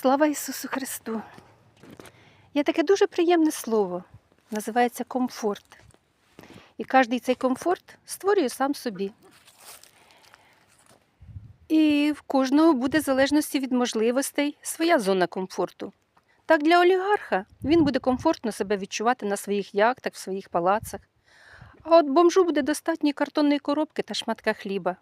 Слава Ісусу Христу! Є таке дуже приємне слово, називається комфорт. І кожен цей комфорт створює сам собі. І в кожного буде в залежності від можливостей своя зона комфорту. Так для олігарха він буде комфортно себе відчувати на своїх яхтах, в своїх палацах. А от бомжу буде достатньо картонної коробки та шматка хліба.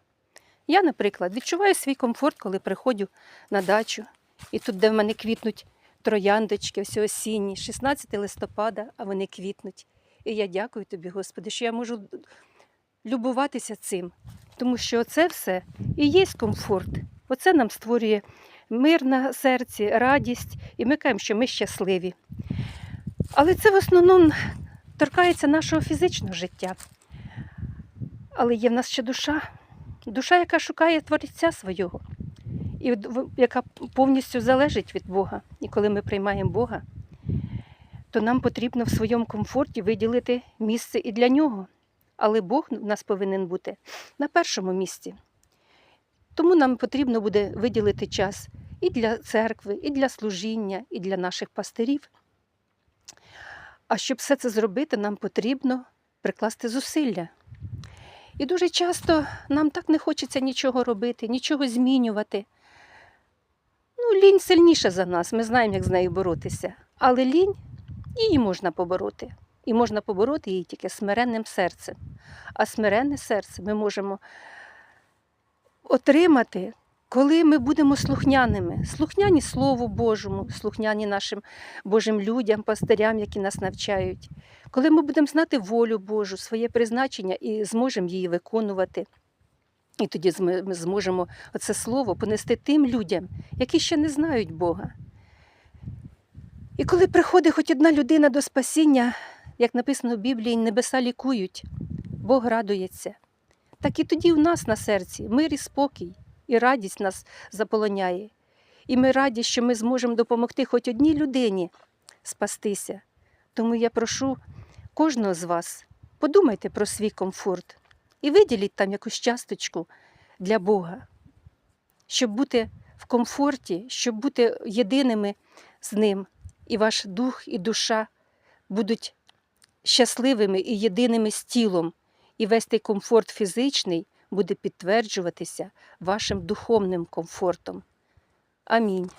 Я, наприклад, відчуваю свій комфорт, коли приходжу на дачу. І тут, де в мене квітнуть трояндочки, все осінні, 16 листопада, а вони квітнуть. І я дякую тобі, Господи, що я можу любуватися цим, тому що це все і є комфорт. Оце нам створює мир на серці, радість, і ми кажемо, що ми щасливі. Але це в основному торкається нашого фізичного життя. Але є в нас ще душа, душа, яка шукає творця свого і яка повністю залежить від Бога. І коли ми приймаємо Бога, то нам потрібно в своєму комфорті виділити місце і для нього. Але Бог в нас повинен бути на першому місці. Тому нам потрібно буде виділити час і для церкви, і для служіння, і для наших пастирів. А щоб все це зробити, нам потрібно прикласти зусилля. І дуже часто нам так не хочеться нічого робити, нічого змінювати. Ну, лінь сильніша за нас, ми знаємо, як з нею боротися. Але лінь її можна побороти. І можна побороти її тільки смиренним серцем. А смиренне серце ми можемо отримати, коли ми будемо слухняними, слухняні Слову Божому, слухняні нашим Божим людям, пастирям, які нас навчають. Коли ми будемо знати волю Божу, своє призначення і зможемо її виконувати. І тоді ми зможемо оце слово понести тим людям, які ще не знають Бога. І коли приходить хоч одна людина до спасіння, як написано в Біблії, небеса лікують, Бог радується. Так і тоді в нас на серці мир і спокій, і радість нас заполоняє. І ми раді, що ми зможемо допомогти хоч одній людині спастися. Тому я прошу кожного з вас, подумайте про свій комфорт і виділіть там якусь часточку для Бога, щоб бути в комфорті, щоб бути єдиними з Ним, і ваш дух і душа будуть щасливими і єдиними з тілом, і весь той комфорт фізичний буде підтверджуватися вашим духовним комфортом. Амінь.